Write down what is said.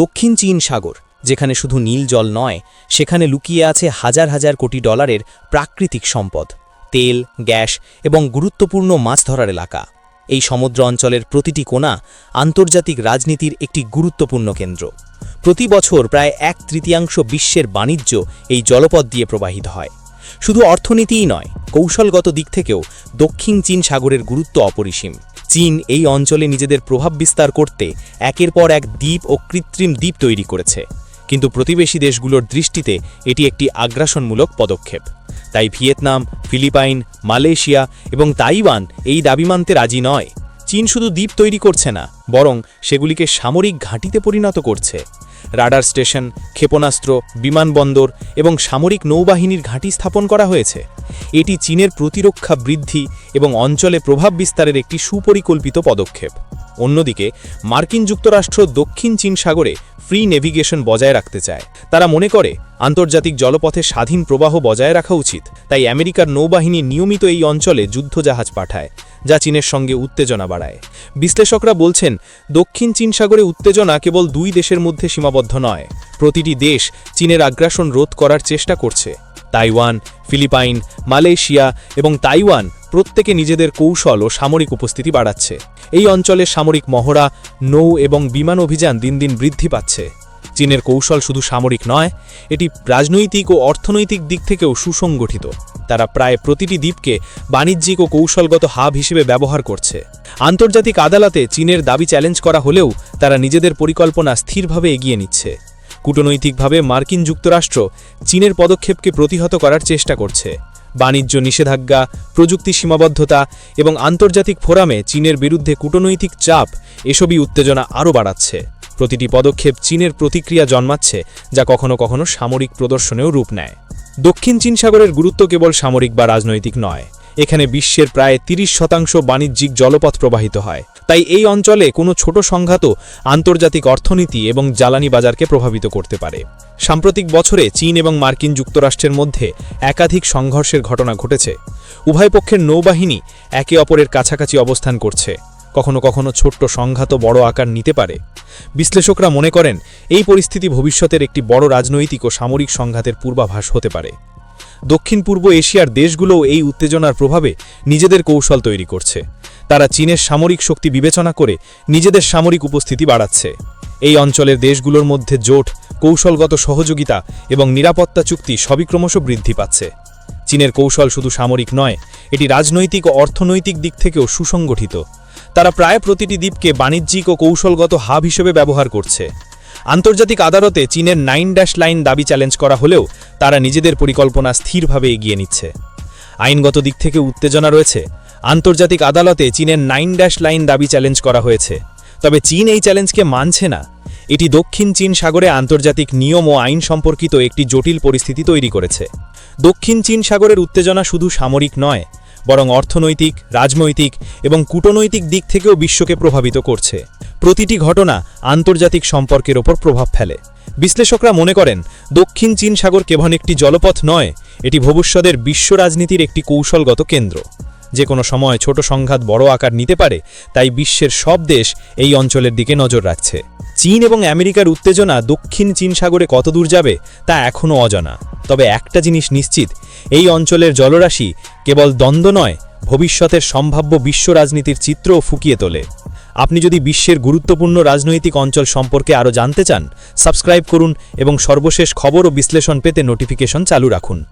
দক্ষিণ চীন সাগর, যেখানে শুধু নীল জল নয়, সেখানে লুকিয়ে আছে হাজার হাজার কোটি ডলারের প্রাকৃতিক সম্পদ, তেল, গ্যাস এবং গুরুত্বপূর্ণ মাছ ধরার এলাকা। এই সমুদ্র অঞ্চলের প্রতিটি কোণা আন্তর্জাতিক রাজনীতির একটি গুরুত্বপূর্ণ কেন্দ্র। প্রতি বছর প্রায় এক তৃতীয়াংশ বিশ্বের বাণিজ্য এই জলপথ দিয়ে প্রবাহিত হয়। শুধু অর্থনীতিই নয়, কৌশলগত দিক থেকেও দক্ষিণ চীন সাগরের গুরুত্ব অপরিসীম। চীন এই অঞ্চলে নিজেদের প্রভাব বিস্তার করতে একের পর এক দ্বীপ ও কৃত্রিম দ্বীপ তৈরি করেছে। কিন্তু প্রতিবেশী দেশগুলোর দৃষ্টিতে এটি একটি আগ্রাসনমূলক পদক্ষেপ। তাই ভিয়েতনাম, ফিলিপাইন, মালয়েশিয়া এবং তাইওয়ান এই দাবি মানতে রাজি নয়। চীন শুধু দ্বীপ তৈরি করছে না, বরং সেগুলিকে সামরিক ঘাঁটিতে পরিণত করছে। রাডার স্টেশন, ক্ষেপণাস্ত্র, বিমানবন্দর এবং সামরিক নৌবাহিনীর ঘাঁটি স্থাপন করা হয়েছে। এটি চীনের প্রতিরক্ষা বৃদ্ধি এবং অঞ্চলে প্রভাব বিস্তারের একটি সুপরিকল্পিত পদক্ষেপ। অন্যদিকে, মার্কিন যুক্তরাষ্ট্র দক্ষিণ চীন সাগরে ফ্রি নেভিগেশন বজায় রাখতে চায়। তারা মনে করে, আন্তর্জাতিক জলপথে স্বাধীন প্রবাহ বজায় রাখা উচিত, তাই আমেরিকার নৌবাহিনী নিয়মিত এই অঞ্চলে যুদ্ধজাহাজ পাঠায়। যা চীনের সঙ্গে উত্তেজনা বাড়ায়। বিশ্লেষকরা বলছেন, দক্ষিণ চীন সাগরে উত্তেজনা কেবল দুই দেশের মধ্যে সীমাবদ্ধ নয়, প্রতিটি দেশ চীনের আগ্রাসন রোধ করার চেষ্টা করছে। তাইওয়ান, ফিলিপাইন, মালয়েশিয়া এবং তাইওয়ান প্রত্যেকে নিজেদের কৌশল ও সামরিক উপস্থিতি বাড়াচ্ছে। এই অঞ্চলে সামরিক মহড়া, নৌ এবং বিমান অভিযান দিন দিন বৃদ্ধি পাচ্ছে। চীনের কৌশল শুধু সামরিক নয়, এটি রাজনৈতিক ও অর্থনৈতিক দিক থেকেও সুসংগঠিত। তারা প্রায় প্রতিটি দ্বীপকে বাণিজ্যিক ও কৌশলগত হাব হিসেবে ব্যবহার করছে। আন্তর্জাতিক আদালতে চীনের দাবি চ্যালেঞ্জ করা হলেও তারা নিজেদের পরিকল্পনা স্থিরভাবে এগিয়ে নিচ্ছে। কূটনৈতিকভাবে মার্কিন যুক্তরাষ্ট্র চীনের পদক্ষেপকে প্রতিহত করার চেষ্টা করছে। বাণিজ্য নিষেধাজ্ঞা, প্রযুক্তি সীমাবদ্ধতা এবং আন্তর্জাতিক ফোরামে চীনের বিরুদ্ধে কূটনৈতিক চাপ এসবই উত্তেজনা আরও বাড়াচ্ছে। প্রতিটি পদক্ষেপ চীনের প্রতিক্রিয়া জন্মাচ্ছে যা কখনো কখনো সামরিক প্রদর্শনেও রূপ নেয়। দক্ষিণ চীন সাগরের গুরুত্ব কেবল সামরিক বা রাজনৈতিক নয়। এখানে বিশ্বের প্রায় ৩০ শতাংশ বাণিজ্যিক জলপথ প্রবাহিত হয়। তাই এই অঞ্চলে কোনো ছোট সংঘাত আন্তর্জাতিক অর্থনীতি এবং জ্বালানি বাজারকে প্রভাবিত করতে পারে। সাম্প্রতিক বছরে চীন এবং মার্কিন যুক্তরাষ্ট্রের মধ্যে একাধিক সংঘর্ষের ঘটনা ঘটেছে। উভয় পক্ষের নৌবাহিনী একে অপরের কাছাকাছি অবস্থান করছে। কখনো কখনো ছোট্ট সংঘাত বড় আকার নিতে পারে। বিশ্লেষকরা মনে করেন, এই পরিস্থিতি ভবিষ্যতের একটি বড় রাজনৈতিক ও সামরিক সংঘাতের পূর্বাভাস হতে পারে। দক্ষিণ পূর্ব এশিয়ার দেশগুলোও এই উত্তেজনার প্রভাবে নিজেদের কৌশল তৈরি করছে। তারা চীনের সামরিক শক্তি বিবেচনা করে নিজেদের সামরিক উপস্থিতি বাড়াচ্ছে। এই অঞ্চলের দেশগুলোর মধ্যে জোট, কৌশলগত সহযোগিতা এবং নিরাপত্তা চুক্তি সবই ক্রমশ বৃদ্ধি পাচ্ছে। চীনের কৌশল শুধু সামরিক নয়, এটি রাজনৈতিক ও অর্থনৈতিক দিক থেকেও সুসংগঠিত। তারা প্রায় প্রতিটি দ্বীপকে বাণিজ্যিক ও কৌশলগত হাব হিসেবে ব্যবহার করছে। আন্তর্জাতিক আদালতে চীনের নাইন ড্যাশ লাইন দাবি চ্যালেঞ্জ করা হলেও তারা নিজেদের পরিকল্পনা স্থিরভাবে এগিয়ে নিচ্ছে। আইনগত দিক থেকে উত্তেজনা রয়েছে। আন্তর্জাতিক আদালতে চীনের নাইন ড্যাশ লাইন দাবি চ্যালেঞ্জ করা হয়েছে। তবে চীন এই চ্যালেঞ্জকে মানছে না। এটি দক্ষিণ চীন সাগরে আন্তর্জাতিক নিয়ম ও আইন সম্পর্কিত একটি জটিল পরিস্থিতি তৈরি করেছে। দক্ষিণ চীন সাগরের উত্তেজনা শুধু সামরিক নয় বরং অর্থনৈতিক, রাজনৈতিক এবং কূটনৈতিক দিক থেকেও বিশ্বকে প্রভাবিত করছে। প্রতিটি ঘটনা আন্তর্জাতিক সম্পর্কের ওপর প্রভাব ফেলে। বিশ্লেষকরা মনে করেন, দক্ষিণ চীন সাগর কেবল একটি জলপথ নয়, এটি ভবিষ্যতের বিশ্ব রাজনীতির একটি কৌশলগত কেন্দ্র। যে কোনো সময় ছোট সংঘাত বড় আকার নিতে পারে, তাই বিশ্বের সব দেশ এই অঞ্চলের দিকে নজর রাখছে। চীন এবং আমেরিকার উত্তেজনা দক্ষিণ চীন সাগরে কত দূর যাবে, তা এখনও অজানা। তবে একটা জিনিস নিশ্চিত, এই অঞ্চলের জলরাশি কেবল দ্বন্দ্ব নয়, ভবিষ্যতের সম্ভাব্য বিশ্ব রাজনীতির চিত্রও ফুকিয়ে তোলে। আপনি যদি বিশ্বের গুরুত্বপূর্ণ রাজনৈতিক অঞ্চল সম্পর্কে আরও জানতে চান, সাবস্ক্রাইব করুন এবং সর্বশেষ খবর ও বিশ্লেষণ পেতে নোটিফিকেশন চালু রাখুন।